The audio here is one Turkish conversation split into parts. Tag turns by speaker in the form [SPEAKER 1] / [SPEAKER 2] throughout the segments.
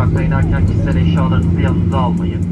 [SPEAKER 1] Uçakta inerken kişisel eşyalarınızı yanınıza almayın.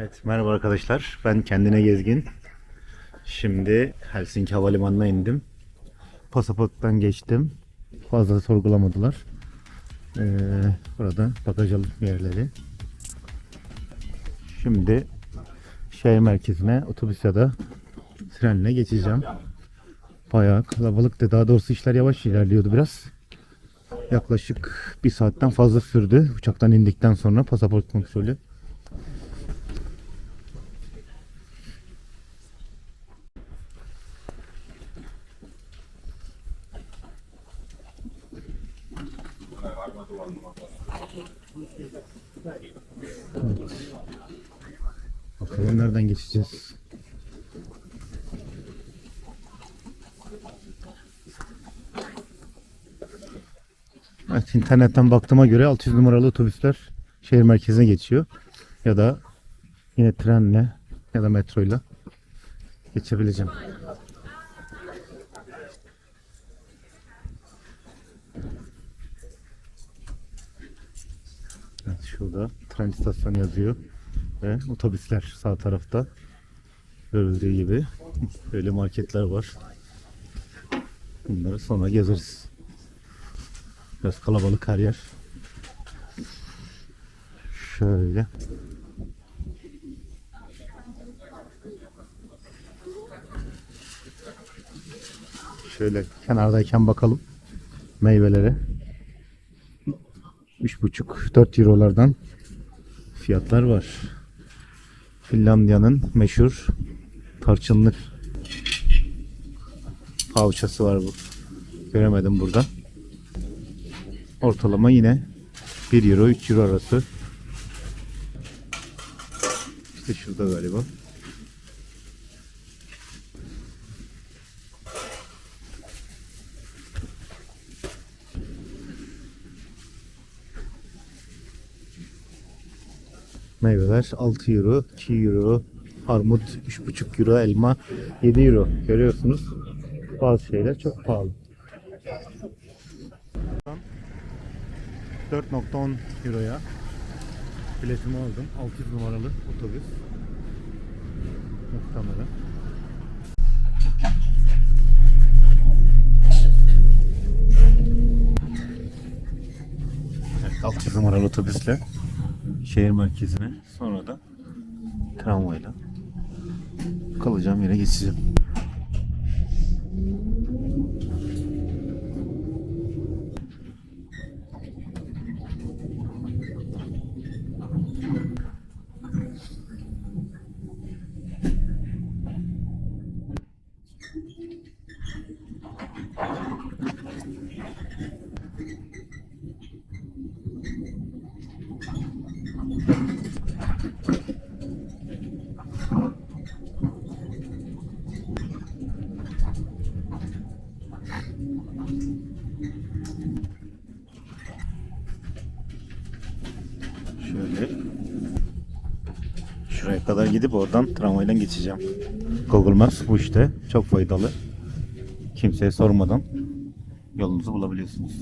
[SPEAKER 2] Evet, merhaba arkadaşlar. Ben kendine gezgin. Şimdi Helsinki Havalimanı'na indim. Pasaporttan geçtim. Fazla sorgulamadılar. Ee, burada bagaj alım yerleri. Şimdi şehir merkezine otobüs ya da trenle geçeceğim. Bayağı kalabalıktı. Daha doğrusu işler yavaş ilerliyordu biraz. Yaklaşık bir saatten fazla sürdü. Uçaktan indikten sonra pasaport kontrolü. Bakalım nereden geçeceğiz. Evet, internetten baktığıma göre 600 numaralı otobüsler şehir merkezine geçiyor. Ya da yine trenle ya da metroyla geçebileceğim. Evet, şurada tren istasyonu yazıyor ve otobüsler sağ tarafta görüldüğü gibi böyle marketler var. Bunları sonra gezeriz. Biraz kalabalık her yer. Şöyle. Şöyle kenardayken bakalım meyvelere. 3,5-4 eurolardan fiyatlar var. Finlandiya'nın meşhur tarçınlı poğaçası var bu. Göremedim burada. Ortalama yine 1 euro 3 euro arası. İşte şurada galiba. Meyveler 6 euro, 2 euro, armut 3,5 euro, elma 7 euro. Görüyorsunuz. Bazı şeyler çok pahalı. 4.10 euroya biletimi aldım. 600 numaralı otobüs. Muhtemelen. Evet, 600 numaralı otobüsle şehir merkezine sonra da tramvayla kalacağım yere geçeceğim. Şöyle şuraya kadar gidip oradan tramvayla geçeceğim. Google Maps bu işte çok faydalı. Kimseye sormadan yolunuzu bulabiliyorsunuz.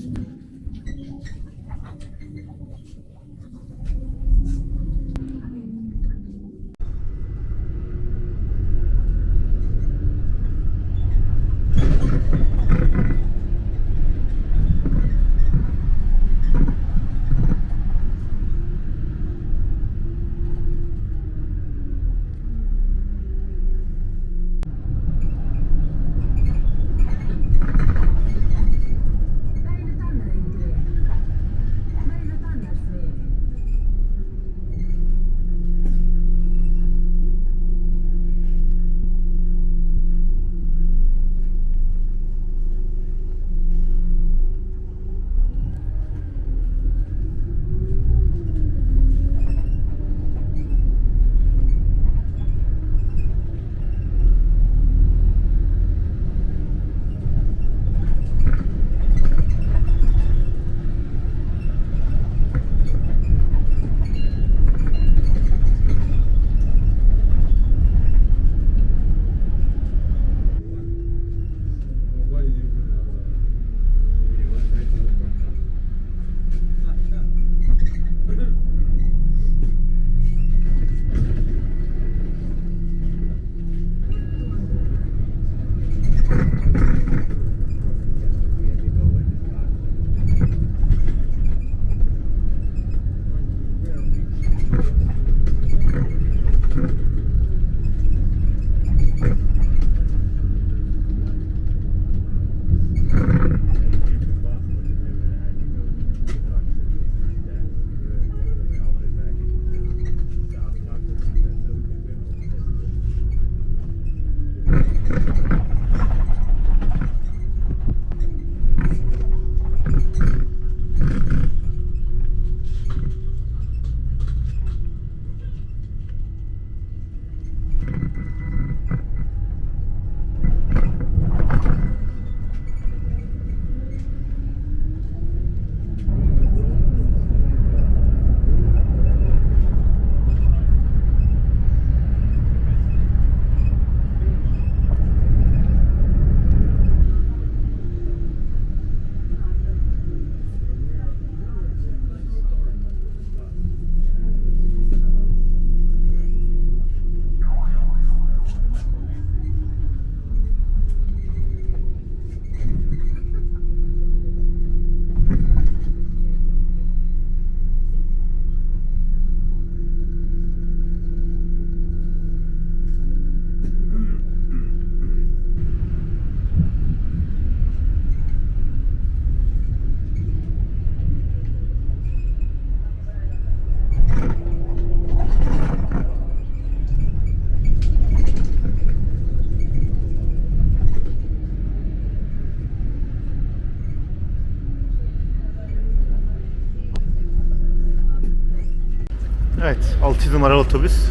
[SPEAKER 2] 600 numaralı otobüs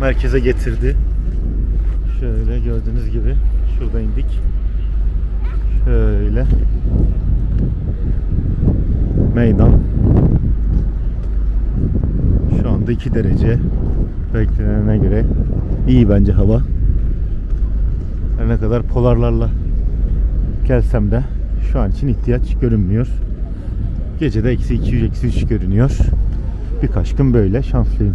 [SPEAKER 2] merkeze getirdi. Şöyle gördüğünüz gibi şurada indik. Şöyle meydan. Şu anda 2 derece beklenene göre iyi bence hava. Her ne kadar polarlarla gelsem de şu an için ihtiyaç görünmüyor. Gece de eksi 200 eksi 3 görünüyor. Birkaç gün böyle şanslıyım.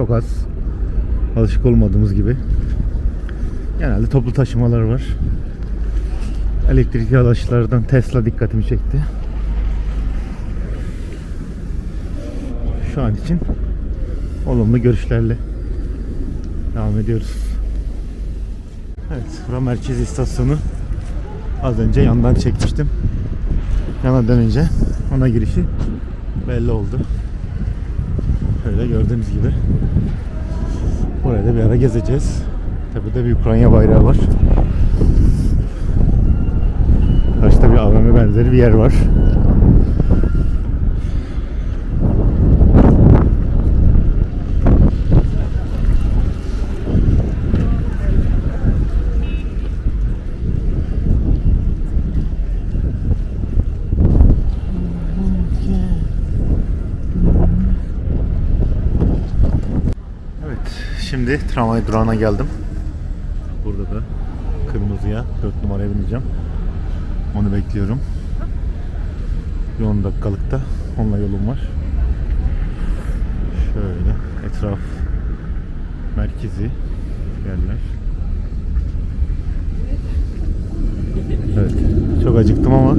[SPEAKER 2] çok az. Alışık olmadığımız gibi. Genelde toplu taşımalar var. Elektrikli araçlardan Tesla dikkatimi çekti. Şu an için olumlu görüşlerle devam ediyoruz. Evet, bura merkez istasyonu. Az önce yandan çekmiştim. Yana dönünce ona girişi belli oldu. Öyle gördüğünüz gibi. Buraya da bir ara gezeceğiz. Tepede bir Ukrayna bayrağı var. Karşıda bir AVM benzeri bir yer var. Evet, şimdi tramvay durağına geldim. Burada da kırmızıya 4 numaraya bineceğim. Onu bekliyorum. Bir 10 dakikalıkta onunla yolum var. Şöyle etraf merkezi yerler. Evet, çok acıktım ama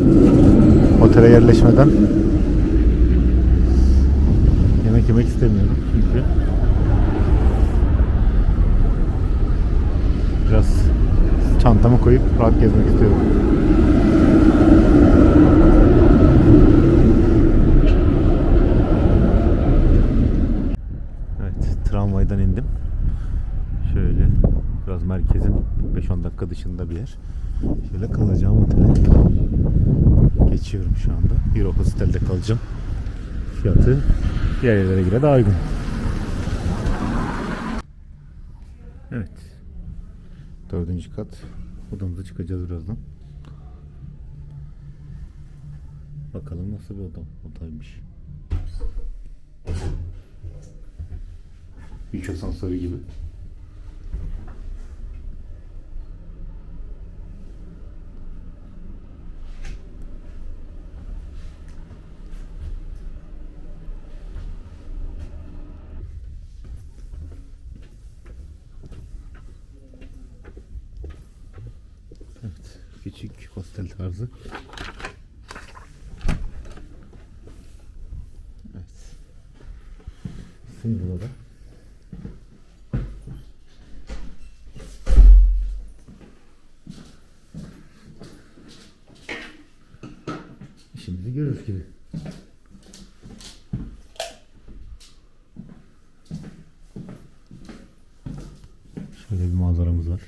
[SPEAKER 2] otele yerleşmeden yemek yemek istemiyorum çünkü Biraz çantamı koyup rahat gezmek istiyorum. Evet, tramvaydan indim. Şöyle biraz merkezin 5-10 dakika dışında bir yer. Şöyle kalacağım otele. Geçiyorum şu anda. Euro Hostel'de kalacağım. Fiyatı diğer yerlere göre daha uygun. Evet. Dördüncü kat. Odamıza çıkacağız birazdan. Bakalım nasıl bir oda odaymış. Üç asansörü gibi. Evet, küçük tarzı. Evet. Single oda. İşimizi görür gibi. Şöyle bir manzaramız var.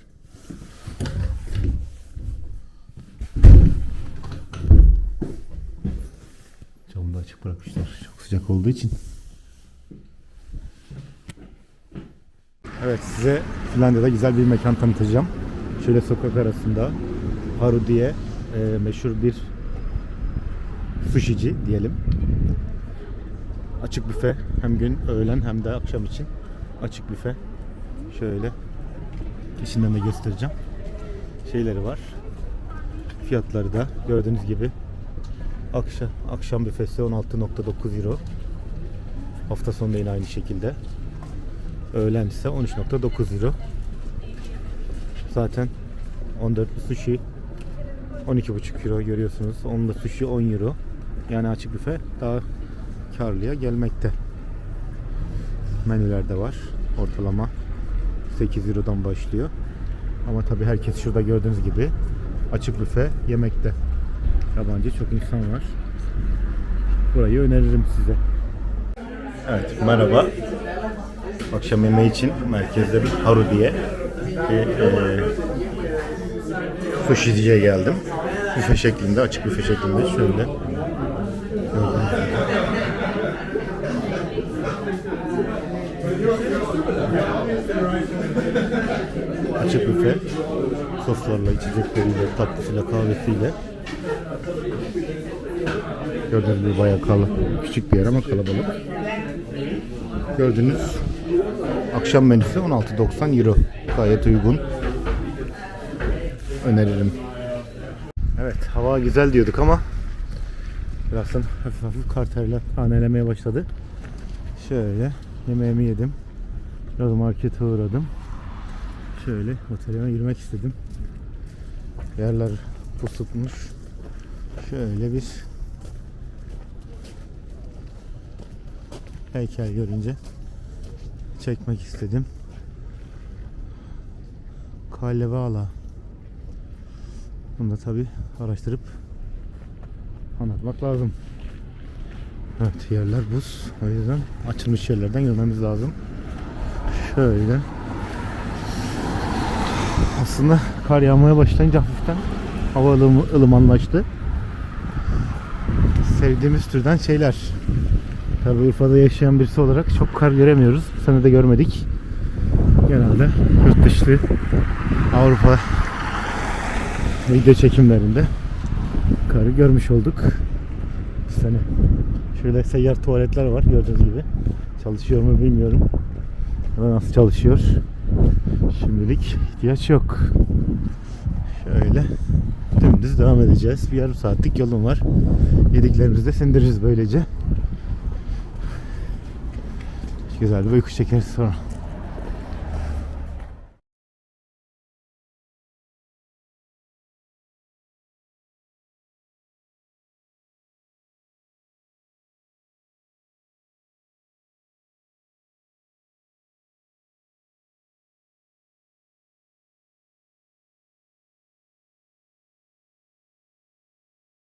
[SPEAKER 2] Camı da açık bırakmışlar. Çok sıcak olduğu için. Evet size Finlandiya'da güzel bir mekan tanıtacağım. Şöyle sokak arasında Haru diye e, meşhur bir sushici diyelim. Açık büfe hem gün öğlen hem de akşam için açık büfe. Şöyle içinden de göstereceğim. Şeyleri var. Fiyatları da gördüğünüz gibi Akşam, akşam büfesi 16.9 euro. Hafta sonu da yine aynı şekilde. Öğlen ise 13.9 euro. Zaten 14 sushi 12.5 euro görüyorsunuz. Onun da sushi 10 euro. Yani açık büfe daha karlıya gelmekte. Menüler de var. Ortalama 8 Euro'dan başlıyor. Ama tabii herkes şurada gördüğünüz gibi açık büfe yemekte. Yabancı çok insan var. Burayı öneririm size. Evet merhaba. Akşam yemeği için merkezde bir Haru diye bir e, sushiciye geldim. Büfe şeklinde, açık büfe şeklinde şöyle. Açık büfe soslarla, içecekleriyle, tatlısıyla, kahvesiyle. Gördüğünüz gibi bayağı kalabalık. Küçük bir yer ama kalabalık. Gördüğünüz akşam menüsü 16.90 euro. Gayet uygun. Öneririm. Evet hava güzel diyorduk ama birazdan hafif hafif karterler tanelemeye başladı. Şöyle yemeğimi yedim. Biraz markete uğradım. Şöyle otele yürümek istedim. Yerler pusutmuş. Şöyle bir heykel görünce çekmek istedim. Kalevala. Bunu da tabi araştırıp anlatmak lazım. Evet yerler buz. O yüzden açılmış yerlerden yürümemiz lazım. Şöyle. Aslında kar yağmaya başlayınca hafiften hava ılım, ılımanlaştı. Sevdiğimiz türden şeyler. Tabi Urfa'da yaşayan birisi olarak çok kar göremiyoruz. Bu sene de görmedik. Genelde yurt dışı Avrupa video çekimlerinde karı görmüş olduk. Bu sene. Şöyle seyyar tuvaletler var gördüğünüz gibi. Çalışıyor mu bilmiyorum. Ya da nasıl çalışıyor. Şimdilik ihtiyaç yok. Şöyle dümdüz devam edeceğiz. Bir yarım saatlik yolum var. Yediklerimizi de sindiririz böylece. Güzel bir uyku çekeriz sonra.